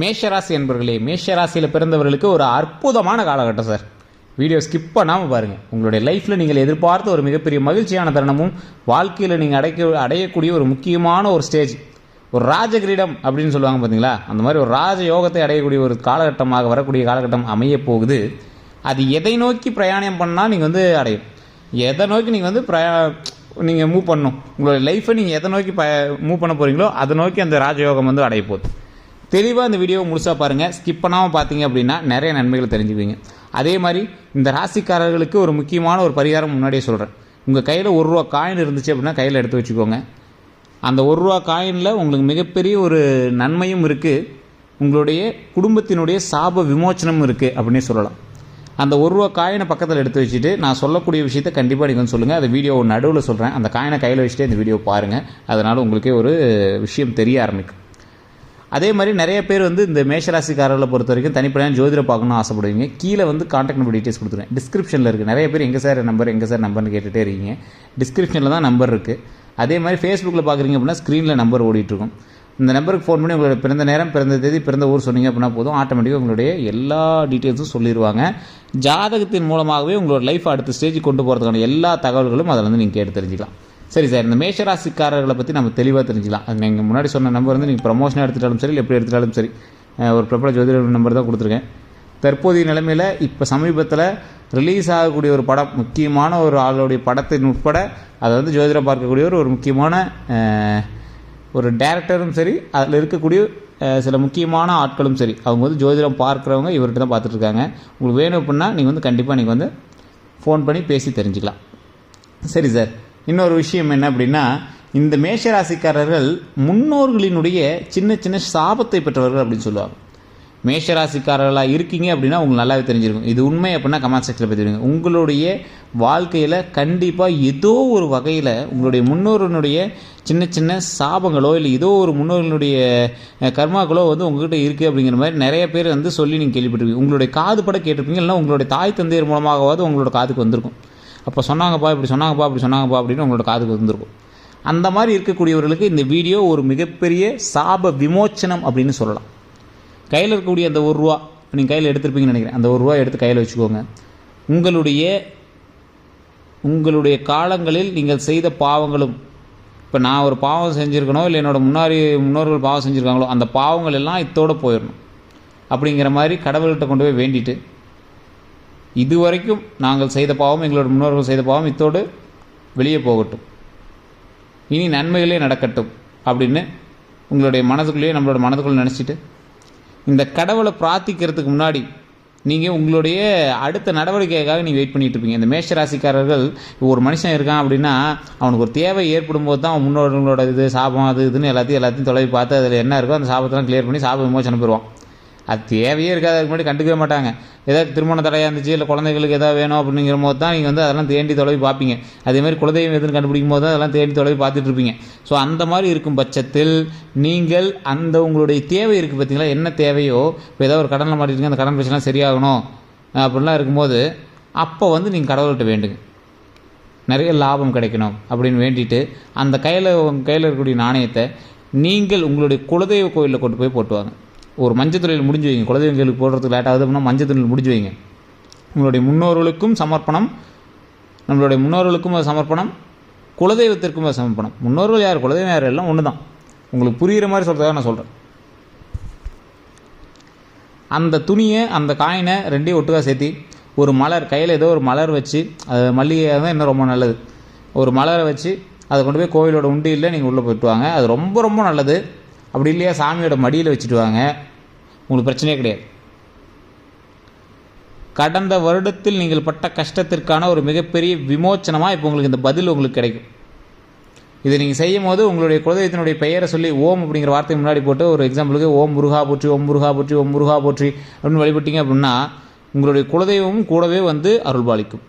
மேஷராசி என்பர்களே மேஷராசியில் பிறந்தவர்களுக்கு ஒரு அற்புதமான காலகட்டம் சார். வீடியோ ஸ்கிப் பண்ணாமல் பாருங்கள் உங்களுடைய லைஃப்பில் நீங்கள் எதிர்பார்த்த ஒரு மிகப்பெரிய மகிழ்ச்சியான தருணமும் வாழ்க்கையில் நீங்கள் அடைக்க அடையக்கூடிய ஒரு முக்கியமான ஒரு ஸ்டேஜ் ஒரு ராஜகிரீடம் அப்படின்னு சொல்லுவாங்க பார்த்தீங்களா அந்த மாதிரி ஒரு ராஜ யோகத்தை அடையக்கூடிய ஒரு காலகட்டமாக வரக்கூடிய காலகட்டம் அமைய போகுது. அது எதை நோக்கி பிரயாணம் பண்ணால் நீங்கள் வந்து அடையும். எதை நோக்கி நீங்கள் வந்து பிரயா நீங்கள் மூவ் பண்ணணும். உங்களுடைய லைஃப்பை நீங்கள் எதை நோக்கி ப மூவ் பண்ண போகிறீங்களோ அதை நோக்கி அந்த ராஜயோகம் வந்து அடைய போகுது. தெளிவாக இந்த வீடியோவை முழுசாக பாருங்கள் ஸ்கிப் பண்ணாமல் பார்த்தீங்க அப்படின்னா நிறைய நன்மைகளை தெரிஞ்சுக்குவீங்க. அதே மாதிரி இந்த ராசிக்காரர்களுக்கு ஒரு முக்கியமான ஒரு பரிகாரம் முன்னாடியே சொல்கிறேன் உங்கள் கையில் ஒரு ரூபா காயின் இருந்துச்சு அப்படின்னா கையில் எடுத்து வச்சுக்கோங்க. அந்த ஒரு ரூபா காயினில் உங்களுக்கு மிகப்பெரிய ஒரு நன்மையும் இருக்குது உங்களுடைய குடும்பத்தினுடைய சாப விமோச்சனமும் இருக்குது அப்படின்னே சொல்லலாம். அந்த ஒரு ரூபா காயினை பக்கத்தில் எடுத்து வச்சுட்டு நான் சொல்லக்கூடிய விஷயத்தை கண்டிப்பாக நீங்கள் வந்து சொல்லுங்கள் அந்த வீடியோ நடுவில் சொல்கிறேன் அந்த காயினை கையில் வச்சுட்டு இந்த வீடியோ பாருங்கள் அதனால் உங்களுக்கே ஒரு விஷயம் தெரிய ஆரம்பிக்கும். அதே மாதிரி நிறைய பேர் வந்து இந்த மேஷராசிக்காரர்களை பொறுத்த வரைக்கும் தனிப்படையான ஜோதிட பார்க்கணும்னு ஆசைப்படுவீங்க. கீழே வந்து காண்டாக்ட் நம்பர் டீட்டெயில்ஸ் கொடுத்துருவேன். டிஸ்கிரிப்ஷனில் இருக்குது நிறைய பேர் எங்கே சார் நம்பர் எங்கே சார் நம்பர்னு கேட்டுகிட்டே இருக்கீங்க. டிஸ்கிரிப்ஷனில் தான் நம்பர் இருக்குது அதே மாதிரி ஃபேஸ்புக்கில் பார்க்குறீங்க அப்படின்னா ஸ்க்ரீனில் நம்பர் ஓடிட்டுருக்கும். இந்த நம்பருக்கு ஃபோன் பண்ணி உங்களோட பிறந்த நேரம் பிறந்த தேதி பிறந்த ஊர் சொன்னீங்க அப்படின்னா போதும். ஆட்டோமேட்டிக்காக உங்களுடைய எல்லா டீட்டெயில்ஸும் சொல்லிடுவாங்க ஜாதகத்தின் மூலமாகவே உங்களோட லைஃப் அடுத்த ஸ்டேஜுக்கு கொண்டு போகிறதுக்கான எல்லா தகவல்களும் அதில் வந்து நீங்கள் கேட்டு தெரிஞ்சுக்கலாம். சரி சார் இந்த மேஷராசிக்காரர்களை பற்றி நம்ம தெளிவாக தெரிஞ்சுக்கலாம். அது நீங்கள் முன்னாடி சொன்ன நம்பர் வந்து நீங்கள் ப்ரமோஷனாக எடுத்துட்டாலும் சரி இல்லை எப்படி எடுத்துட்டாலும் சரி ஒரு பிரபல ஜோதிடர் நம்பர் தான் கொடுத்துருக்கேன். தற்போதைய நிலைமையில் இப்போ சமீபத்தில் ரிலீஸ் ஆகக்கூடிய ஒரு படம் முக்கியமான ஒரு ஆளுடைய படத்தின் உட்பட அதை வந்து ஜோதிடம் பார்க்கக்கூடிய ஒரு முக்கியமான ஒரு டேரக்டரும் சரி அதில் இருக்கக்கூடிய சில முக்கியமான ஆட்களும் சரி அவங்க வந்து ஜோதிடம் பார்க்குறவங்க இவர்கிட்ட தான் பார்த்துட்ருக்காங்க உங்களுக்கு வேணும் அப்படின்னா நீங்கள் வந்து கண்டிப்பாக நீங்கள் வந்து ஃபோன் பண்ணி பேசி தெரிஞ்சுக்கலாம். சரி சார். இன்னொரு விஷயம் என்ன அப்படின்னா இந்த மேஷராசிக்காரர்கள் முன்னோர்களினுடைய சின்ன சின்ன சாபத்தை பெற்றவர்கள் அப்படின்னு சொல்லுவாங்க. மேஷராசிக்காரர்களாக இருக்கீங்க அப்படின்னா உங்களுக்கு நல்லாவே தெரிஞ்சிருக்கும். இது உண்மை அப்படின்னா கமெண்ட் செக்ஷனில் பற்றிடுங்க உங்களுடைய வாழ்க்கையில் கண்டிப்பாக ஏதோ ஒரு வகையில் உங்களுடைய முன்னோர்களுடைய சின்ன சின்ன சாபங்களோ இல்லை ஏதோ ஒரு முன்னோர்களுடைய கர்மாக்களோ வந்து உங்ககிட்ட இருக்குது அப்படிங்கிற மாதிரி நிறைய பேர் வந்து சொல்லி நீங்கள் கேள்விப்பட்டிருப்பீங்க. உங்களுடைய காது பட கேட்டிருப்பீங்க. இல்லைன்னா உங்களுடைய தாய் தந்தையர் மூலமாகவாவது உங்களோட காதுக்கு வந்திருக்கும். அப்போ சொன்னாங்கப்பா இப்படி சொன்னாங்கப்பா இப்படி சொன்னாங்கப்பா அப்படின்னு உங்களோட காதுக்கு வந்திருக்கும் அந்த மாதிரி இருக்கக்கூடியவர்களுக்கு இந்த வீடியோ ஒரு மிகப்பெரிய சாப விமோச்சனம் அப்படின்னு சொல்லலாம். கையில் இருக்கக்கூடிய அந்த ஒரு ரூபா நீங்கள் கையில் எடுத்திருப்பீங்கன்னு நினைக்கிறேன். அந்த ஒரு ரூபா எடுத்து கையில் வச்சுக்கோங்க. உங்களுடைய உங்களுடைய காலங்களில் நீங்கள் செய்த பாவங்களும் இப்போ நான் ஒரு பாவம் செஞ்சுருக்கணும் இல்லை என்னோட முன்னாடி முன்னோர்கள் பாவம் செஞ்சுருக்காங்களோ அந்த பாவங்கள் எல்லாம் இத்தோடு போயிடணும். அப்படிங்கிற மாதிரி கடவுள்கிட்ட கொண்டு போய் வேண்டிட்டு இதுவரைக்கும் நாங்கள் செய்த பாவம் எங்களோட முன்னோர்கள் செய்த பாவம் இத்தோடு வெளியே போகட்டும். இனி நன்மைகளே நடக்கட்டும் அப்படின்னு உங்களுடைய மனதுக்குள்ளேயே நம்மளோட மனதுக்குள்ளே நினச்சிட்டு இந்த கடவுளை பிரார்த்திக்கிறதுக்கு முன்னாடி நீங்கள் உங்களுடைய அடுத்த நடவடிக்கைக்காக நீங்கள் வெயிட் பண்ணிகிட்டு இருப்பீங்க. இந்த மேஷராசிக்காரர்கள் ஒரு மனுஷன் இருக்கான் அப்படின்னா அவனுக்கு ஒரு தேவை ஏற்படும் போது தான் அவன் முன்னோர்களோட இது சாபம் அது இதுன்னு எல்லாத்தையும் எல்லாத்தையும் தொலைவி பார்த்து அதில் என்ன இருக்கோ அந்த சாபத்தெல்லாம் கிளியர் பண்ணி சாப விமோசனம் பெறுவான். அது தேவையே இருக்காது. அதுக்கு முன்னாடி கண்டுக்கவே மாட்டாங்க. ஏதாவது திருமண தடையாக இருந்துச்சு இல்லை குழந்தைகளுக்கு எதாவது வேணும் அப்படிங்கிற போது தான் நீங்கள் வந்து அதெல்லாம் தேண்டி தொலைவி பார்ப்பீங்க. அதே மாதிரி குலதெய்வம் எதுன்னு கண்டுபிடிக்கும் போது தான் அதெல்லாம் தேண்டி தொலைவி பார்த்துட்டு இருப்பீங்க. ஸோ அந்த மாதிரி இருக்கும் பட்சத்தில் நீங்கள் அந்த உங்களுடைய தேவை இருக்குது பார்த்தீங்களா என்ன தேவையோ இப்போ ஏதாவது ஒரு கடனில் மாட்டிருக்கீங்க அந்த கடன் பிரச்சனை சரியாகணும் அப்படிலாம் இருக்கும்போது அப்போ வந்து நீங்கள் கடவுள்கிட்ட வேண்டுங்க. நிறைய லாபம் கிடைக்கணும் அப்படின்னு வேண்டிட்டு அந்த கையில் உங்கள் கையில் இருக்கக்கூடிய நாணயத்தை நீங்கள் உங்களுடைய குலதெய்வ கோயிலில் கொண்டு போய் போட்டுவாங்க. ஒரு மஞ்சள் தொழில் முடிஞ்சு வைங்க. குலதெய்வங்களுக்கு போடுறதுக்கு லேட் ஆகுது அப்படின்னா மஞ்சள் தொழில் முடிஞ்சு வைங்க. உங்களுடைய முன்னோர்களுக்கும் சமர்ப்பணம். நம்மளுடைய முன்னோர்களுக்கும் அது சமர்ப்பணம். குலதெய்வத்திற்கும் அது சமர்ப்பணம். முன்னோர்கள் யார்? குலதெய்வம் யார்? எல்லாம் ஒன்று தான் உங்களுக்கு புரிகிற மாதிரி சொல்கிறதாக நான் சொல்கிறேன் அந்த துணியை அந்த காயினை ரெண்டையும் ஒட்டுக்காக சேர்த்தி ஒரு மலர் கையில் ஏதோ ஒரு மலர் வச்சு அது மல்லிகையாக தான் இன்னும் ரொம்ப நல்லது. ஒரு மலரை வச்சு அதை கொண்டு போய் கோவிலோட உண்டியில் நீங்கள் உள்ளே போயிட்டு வாங்க. அது ரொம்ப ரொம்ப நல்லது. அப்படி இல்லையா? சாமியோட மடியில் வச்சுட்டு வாங்க. உங்களுக்கு பிரச்சனையே கிடையாது. கடந்த வருடத்தில் நீங்கள் பட்ட கஷ்டத்திற்கான ஒரு மிகப்பெரிய விமோச்சனமாக இப்போ உங்களுக்கு இந்த பதில் உங்களுக்கு கிடைக்கும். இதை நீங்கள் செய்யும் போது உங்களுடைய குலதெய்வத்தினுடைய பெயரை சொல்லி ஓம் அப்படிங்கிற வார்த்தை முன்னாடி போட்டு ஒரு எக்ஸாம்பிளுக்கு ஓம் முருகா போற்றி ஓம் முருகா போற்றி ஓம் முருகா போற்றி அப்படின்னு வழிபட்டீங்க அப்படின்னா உங்களுடைய குலதெய்வமும் கூடவே வந்து அருள்பாலிக்கும்.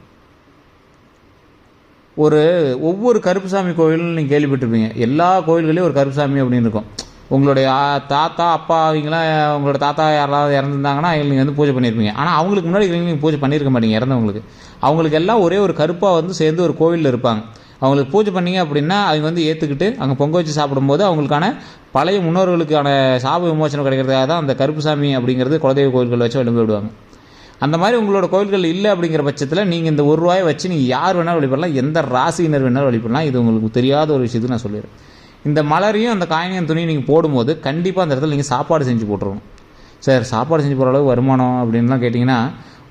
ஒரு ஒவ்வொரு கருப்புசாமி கோவிலும் நீங்கள் கேள்விப்பட்டிருப்பீங்க. எல்லா கோயில்களையும் ஒரு கருப்புசாமி அப்படின்னு இருக்கும். உங்களுடைய தாத்தா அப்பா அவங்களாம் உங்களோட தாத்தா யாராவது இறந்துருந்தாங்கன்னா அவங்களுக்கு நீங்கள் வந்து பூஜை பண்ணியிருப்பீங்க ஆனால் அவங்களுக்கு முன்னாடி நீங்கள் பூஜை பண்ணியிருக்க மாட்டீங்க இறந்தவங்களுக்கு. அவங்களுக்கு எல்லாம் ஒரே ஒரு கருப்பாக வந்து சேர்ந்து ஒரு கோவிலில் இருப்பாங்க. அவங்களுக்கு பூஜை பண்ணீங்க அப்படின்னா அவங்க வந்து ஏற்றுக்கிட்டு அங்கே பொங்க வச்சு சாப்பிடும்போது அவங்களுக்கான பழைய முன்னோர்களுக்கான சாப விமோசனம் கிடைக்கிறதுக்காக தான் அந்த கருப்புசாமி அப்படிங்கிறது குலதெய்வ கோயில்கள் வச்சு வழிபட்டு விடுவாங்க. அந்த மாதிரி உங்களோட கோயில்கள் இல்லை அப்படிங்கிற பட்சத்தில் நீங்கள் இந்த ஒரு ரூபாயை வச்சு நீங்கள் யார் வேணாலும் வழிபடலாம் எந்த ராசியினர் வேணாலும் வழிபடலாம். இது உங்களுக்கு தெரியாத ஒரு விஷயத்துக்கு நான் சொல்லிடுறேன். இந்த மலரையும் அந்த காயினையும் துணியும் நீங்கள் போடும்போது கண்டிப்பாக அந்த இடத்துல நீங்கள் சாப்பாடு செஞ்சு போட்டுருணும் சார் சாப்பாடு செஞ்சு போகிற அளவு வருமானம் அப்படின்லாம் கேட்டிங்கன்னா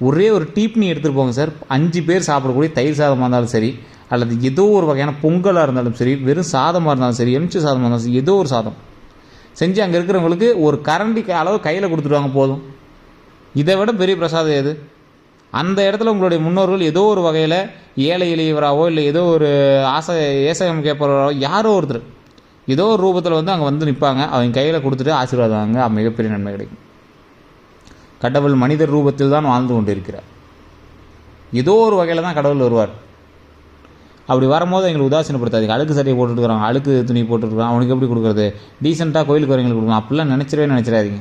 ஒரே ஒரு டீப்னி எடுத்துகிட்டு போங்க சார். அஞ்சு பேர் சாப்பிடக்கூடிய தயிர் சாதமாக இருந்தாலும் சரி அல்லது ஏதோ ஒரு வகையான பொங்கலாக இருந்தாலும் சரி வெறும் சாதமாக இருந்தாலும் சரி எமிச்சு சாதமாக இருந்தாலும் சரி ஏதோ ஒரு சாதம். செஞ்சு அங்கே இருக்கிறவங்களுக்கு ஒரு கரண்டி அளவு கையில் கொடுத்துருவாங்க போதும். இதை விட பெரிய பிரசாதம் எது? அந்த இடத்துல உங்களுடைய முன்னோர்கள் ஏதோ ஒரு வகையில் ஏழை எளியவராகவோ இல்லை ஏதோ ஒரு ஆசை ஏசகம் கேட்பவராகவோ யாரோ ஒருத்தர். ஏதோ ஒரு ரூபத்தில் வந்து அங்கே வந்து நிற்பாங்க அவங்க கையில் கொடுத்துட்டு ஆசீர்வாதம் வாங்க. மிகப்பெரிய நன்மை கிடைக்கும். கடவுள் மனிதர் ரூபத்தில் தான் வாழ்ந்து கொண்டு இருக்கிறார் ஏதோ ஒரு வகையில் தான் கடவுள் வருவார். அப்படி வரும்போது எங்களுக்கு உதாசீனப்படுத்தாது அழுக்கு சட்டையை போட்டுருக்குறாங்க அழுக்கு துணி போட்டுருக்குறான் அவனுக்கு எப்படி கொடுக்குறது? டீசெண்டாக கோயிலுக்கு வரவங்களுக்கு கொடுக்கலாம் அப்படிலாம் நினச்சிடவே நினச்சிடாதீங்க.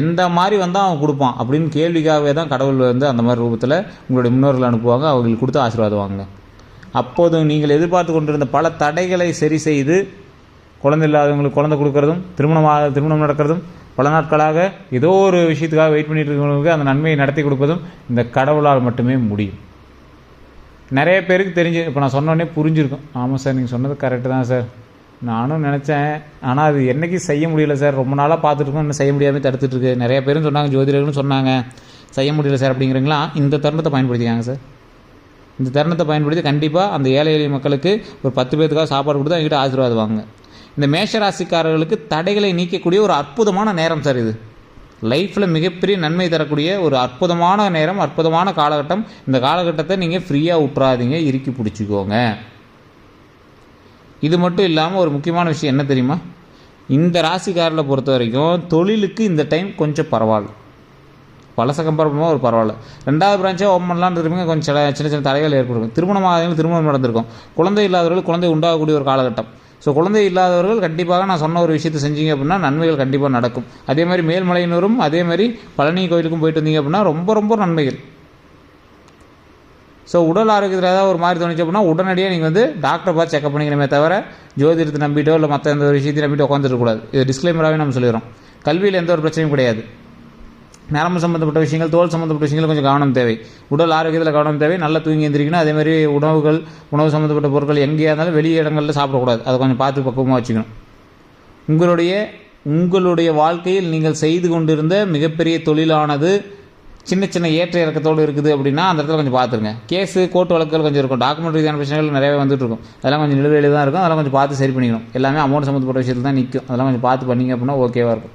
எந்த மாதிரி வந்தால் அவன் கொடுப்பான் அப்படின்னு கேள்விக்காகவே தான் கடவுள் வந்து அந்த மாதிரி ரூபத்தில் உங்களுடைய முன்னோர்கள் அனுப்புவாங்க. அவங்களுக்கு கொடுத்து ஆசீர்வாதம் வாங்க அப்போதும் நீங்கள் எதிர்பார்த்து கொண்டிருந்த பல தடைகளை சரி செய்து குழந்தை இல்லாதவங்களுக்கு குழந்தை கொடுக்கறதும் திருமணமாக திருமணம் நடக்கிறதும் பல நாட்களாக ஏதோ ஒரு விஷயத்துக்காக வெயிட் பண்ணிட்டு இருக்கிறவங்களுக்கு அந்த நன்மையை நடத்தி கொடுப்பதும் இந்த கடவுளால் மட்டுமே முடியும். நிறைய பேருக்கு தெரிஞ்சு இப்போ நான் சொன்னோடனே புரிஞ்சிருக்கும். ஆமாம் சார் நீங்கள் சொன்னது கரெக்டு தான் சார். நானும் நினச்சேன் ஆனால் அது என்னைக்கு செய்ய முடியல சார். ரொம்ப நாளாக பார்த்துருக்கோம் இன்னும் செய்ய முடியாமல் தடுத்துட்டுருக்கு நிறைய பேரும் சொன்னாங்க ஜோதிடர்களும் சொன்னாங்க செய்ய முடியல சார் அப்படிங்கிறீங்களா? இந்த தருணத்தை பயன்படுத்திக்காங்க சார். இந்த தருணத்தை பயன்படுத்தி கண்டிப்பாக அந்த ஏழை எளிய மக்களுக்கு ஒரு பத்து பேர்த்துக்காக சாப்பாடு கொடுத்து அவங்ககிட்ட ஆசீர்வாதம் வாங்க இந்த மேஷராசிக்காரர்களுக்கு தடைகளை நீக்கக்கூடிய ஒரு அற்புதமான நேரம் சார் இது. லைஃப்பில் மிகப்பெரிய நன்மை தரக்கூடிய ஒரு அற்புதமான நேரம் அற்புதமான காலகட்டம். இந்த காலகட்டத்தை நீங்கள் ஃப்ரீயாக விட்றாதீங்க இறுக்கி பிடிச்சிக்கோங்க. இது மட்டும் இல்லாமல் ஒரு முக்கியமான விஷயம் என்ன தெரியுமா? இந்த ராசிக்காரில் பொறுத்த வரைக்கும் தொழிலுக்கு இந்த டைம் கொஞ்சம் பரவாயில்ல. பழச கம்பேர் பண்ணும்போது ஒரு பரவாயில்ல. ரெண்டாவது பிரான்ச்சே ஓப்பன் பண்ணலான்னு இருப்பீங்க கொஞ்சம் சில சின்ன சின்ன தடைகள் ஏற்படும் திருமணம் ஆகிறவங்க திருமணம் நடந்திருக்கும். குழந்தை இல்லாதவர்கள் குழந்தை உண்டாகக்கூடிய ஒரு காலகட்டம். ஸோ குழந்தை இல்லாதவர்கள் கண்டிப்பாக நான் சொன்ன ஒரு விஷயத்தை செஞ்சீங்க அப்படின்னா நன்மைகள் கண்டிப்பாக நடக்கும். அதே மாதிரி மேல்மலையினரும் அதே மாதிரி பழனி கோயிலுக்கும் போயிட்டு வந்தீங்க அப்படின்னா ரொம்ப ரொம்ப நன்மைகள். ஸோ உடல் ஆரோக்கியத்தில் ஏதாவது ஒரு மாதிரி தோணுச்சு அப்படின்னா உடனடியாக நீங்கள் வந்து டாக்டரை பார்த்து செக்அப் பண்ணிக்கணுமே தவிர ஜோதிடத்தை நம்பிட்டோ இல்லை மற்ற எந்த ஒரு விஷயத்தையும் நம்பிட்டு உட்காந்துருக்கக்கூடாது இது டிஸ்க்ளைமராகவே நம்ம சொல்லிடுறோம். கல்வியில் எந்த ஒரு பிரச்சனையும் கிடையாது. நரம்பு சம்மந்தப்பட்ட விஷயங்கள் தோல் சம்மந்தப்பட்ட விஷயங்கள் கொஞ்சம் கவனம் தேவை. உடல் ஆரோக்கியத்தில் கவனம் தேவை. நல்லா தூங்கி எந்திரிக்கணும். அதே மாதிரி உணவுகள் உணவு சம்மந்தப்பட்ட பொருட்கள் எங்கேயா இருந்தாலும் வெளி இடங்களில் சாப்பிடக்கூடாது. அதை கொஞ்சம் பார்த்து பக்குவமாக வச்சுக்கணும். உங்களுடைய உங்களுடைய வாழ்க்கையில் நீங்கள் செய்து கொண்டிருந்த மிகப்பெரிய தொழிலானது சின்ன சின்ன ஏற்ற இறக்கத்தோடு இருக்குது அப்படின்னா அந்த இடத்துல கொஞ்சம் பார்த்துருங்க. கேஸு கோர்ட் வழக்குகள் கொஞ்சம் இருக்கும். டாக்குமெண்ட் ரீதியான பிரச்சனைகள் நிறையவே வந்துட்டு இருக்கும். அதெல்லாம் கொஞ்சம் நிலுவையில் தான் இருக்கும். அதெல்லாம் கொஞ்சம் பார்த்து சரி பண்ணிக்கணும். எல்லாமே அமௌண்ட் சம்மந்தப்பட்ட விஷயத்தில் தான் நிற்கும் அதெல்லாம் கொஞ்சம் பார்த்து பண்ணீங்க அப்படின்னா ஓகேவாக இருக்கும்.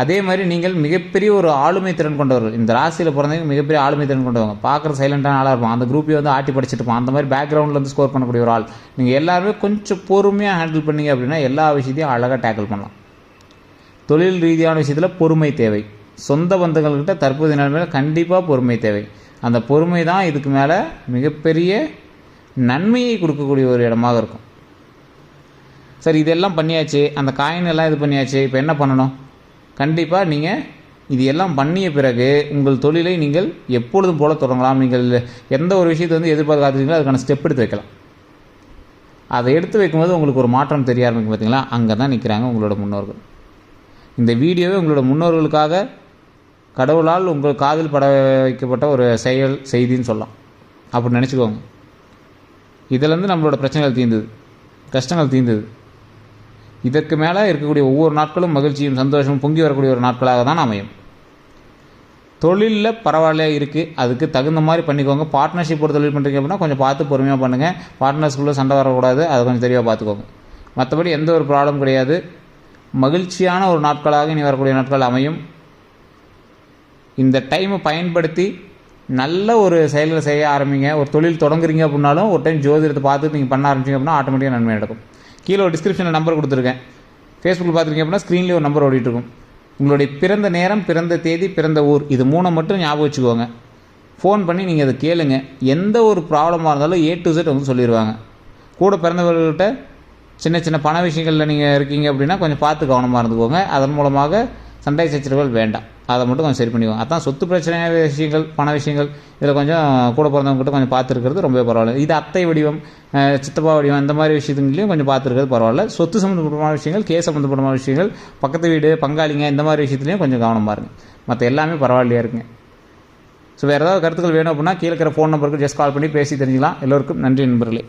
அதே மாதிரி நீங்கள் மிகப்பெரிய ஒரு ஆளுமை திறன் கொண்டவர்கள். இந்த ராசியில் பிறந்தவங்க மிகப்பெரிய ஆளுமை திறன் கொண்டவங்க. பார்க்குற சைலண்டான ஆளாக இருப்பான். அந்த குரூப்பை வந்து ஆட்டி படிச்சிருப்போம் அந்த மாதிரி பேக்ரவுண்டில் வந்து ஸ்கோர் பண்ணக்கூடிய ஒரு ஆள். நீங்கள் எல்லாருமே கொஞ்சம் பொறுமையாக ஹேண்டில் பண்ணீங்க அப்படின்னா எல்லா விஷயத்தையும் அழகாக டேக்கிள் பண்ணலாம். தொழில் ரீதியான விஷயத்தில் பொறுமை தேவை. சொந்த பந்தங்கள்கிட்ட தற்போதைய நிலைமையில் கண்டிப்பாக பொறுமை தேவை. அந்த பொறுமை தான் இதுக்கு மேலே மிகப்பெரிய நன்மையை கொடுக்கக்கூடிய ஒரு இடமாக இருக்கும். சரி இதெல்லாம் பண்ணியாச்சு. அந்த காயின் எல்லாம் இது பண்ணியாச்சு. இப்போ என்ன பண்ணணும்? கண்டிப்பாக நீங்கள் இது எல்லாம் பண்ணிய பிறகு உங்கள் தொழிலை நீங்கள் எப்பொழுதும் போல தொடங்கலாம். நீங்கள் எந்த ஒரு விஷயத்தை வந்து எதிர்பார்த்து காத்துறீங்களோ அதுக்கான ஸ்டெப் எடுத்து வைக்கலாம். அதை எடுத்து வைக்கும்போது உங்களுக்கு ஒரு மாற்றம் தெரிய ஆரம்பிக்கும் பார்த்தீங்களா அங்கே தான் நிற்கிறாங்க உங்களோட முன்னோர்கள். இந்த வீடியோவே உங்களோட முன்னோர்களுக்காக கடவுளால் உங்கள் காதில் பட வைக்கப்பட்ட ஒரு செயல் செய்தின்னு சொல்லலாம். அப்படி நினச்சிக்கோங்க. இதிலேருந்து நம்மளோட பிரச்சனைகள் தீர்ந்தது. கஷ்டங்கள் தீர்ந்தது. இதற்கு மேலே இருக்கக்கூடிய ஒவ்வொரு நாட்களும் மகிழ்ச்சியும் சந்தோஷமும் பொங்கி வரக்கூடிய ஒரு நாட்களாக தான் அமையும். தொழிலில் பரவாயில்ல இருக்குது அதுக்கு தகுந்த மாதிரி பண்ணிக்கோங்க. பார்ட்னர்ஷிப் ஒரு தொழில் பண்ணுறீங்க அப்படின்னா கொஞ்சம் பார்த்து பொறுமையாக பண்ணுங்கள் பார்ட்னர்ஸ்குள்ளே சண்டை வரக்கூடாது. அதை கொஞ்சம் தெளிவாக பார்த்துக்கோங்க. மற்றபடி எந்த ஒரு ப்ராப்ளம் கிடையாது. மகிழ்ச்சியான ஒரு நாட்களாக இனி வரக்கூடிய நாட்கள் அமையும். இந்த டைமை பயன்படுத்தி நல்ல ஒரு செயலில் செய்ய ஆரம்பிங்க. ஒரு தொழில் தொடங்குறீங்க அப்படின்னாலும் ஒரு டைம் ஜோதிடத்தை பார்த்து நீங்கள் பண்ண ஆரம்பிச்சிங்க அப்படின்னா ஆட்டோமேட்டிக்காக நன்மை நடக்கும். கீழே ஒரு டிஸ்கிரிப்ஷனில் நம்பர் கொடுத்துருக்கேன். ஃபேஸ்புக்கில் பார்த்துருக்கீங்க அப்படின்னா ஸ்க்ரீன்லேயே ஒரு நம்பர் ஓடிட்டுருக்கும். உங்களுடைய பிறந்த நேரம் பிறந்த தேதி பிறந்த ஊர் இது மூணை மட்டும் ஞாபகம் வச்சுக்கோங்க. ஃபோன் பண்ணி நீங்கள் அதை கேளுங்க. எந்த ஒரு ப்ராப்ளமாக இருந்தாலும் ஏ டு செட் வந்து சொல்லிடுவாங்க கூட பிறந்தவர்கள்ட்ட சின்ன சின்ன பண விஷயங்களில் நீங்கள் இருக்கீங்க அப்படின்னா கொஞ்சம் பார்த்து கவனமாக இருந்துக்கோங்க. அதன் மூலமாக சண்டை சச்சரவுகள் வேண்டாம். அதை மட்டும் கொஞ்சம் சரி பண்ணிக்குவோம் அதான் சொத்து பிரச்சனையான விஷயங்கள் பண விஷயங்கள் இதில் கொஞ்சம் கூட பிறந்தவங்ககிட்ட கொஞ்சம் பார்த்துருக்கிறது ரொம்ப பரவாயில்ல. இது அத்தை வடிவம் சித்தப்பா வடிவம் இந்த மாதிரி விஷயத்துலையும் கொஞ்சம் பார்த்துருக்கிறது பரவாயில்ல. சொத்து சம்மந்தப்பட்டமான விஷயங்கள் கேஸ் சம்மந்தப்பட்டமான விஷயங்கள் பக்கத்து வீடு பங்காளிங்க இந்த மாதிரி விஷயத்துலையும் கொஞ்சம் கவனமாக இருங்க மற்ற எல்லாமே பரவாயில்லையா இருக்குங்க. ஸோ வேறு ஏதாவது கருத்துக்கள் வேணும் அப்படின்னா கீழே இருக்கிற ஃபோன் நம்பருக்கு ஜஸ்ட் கால் பண்ணி பேசி தெரிஞ்சுக்கலாம். எல்லோருக்கும் நன்றி நண்பர்களே.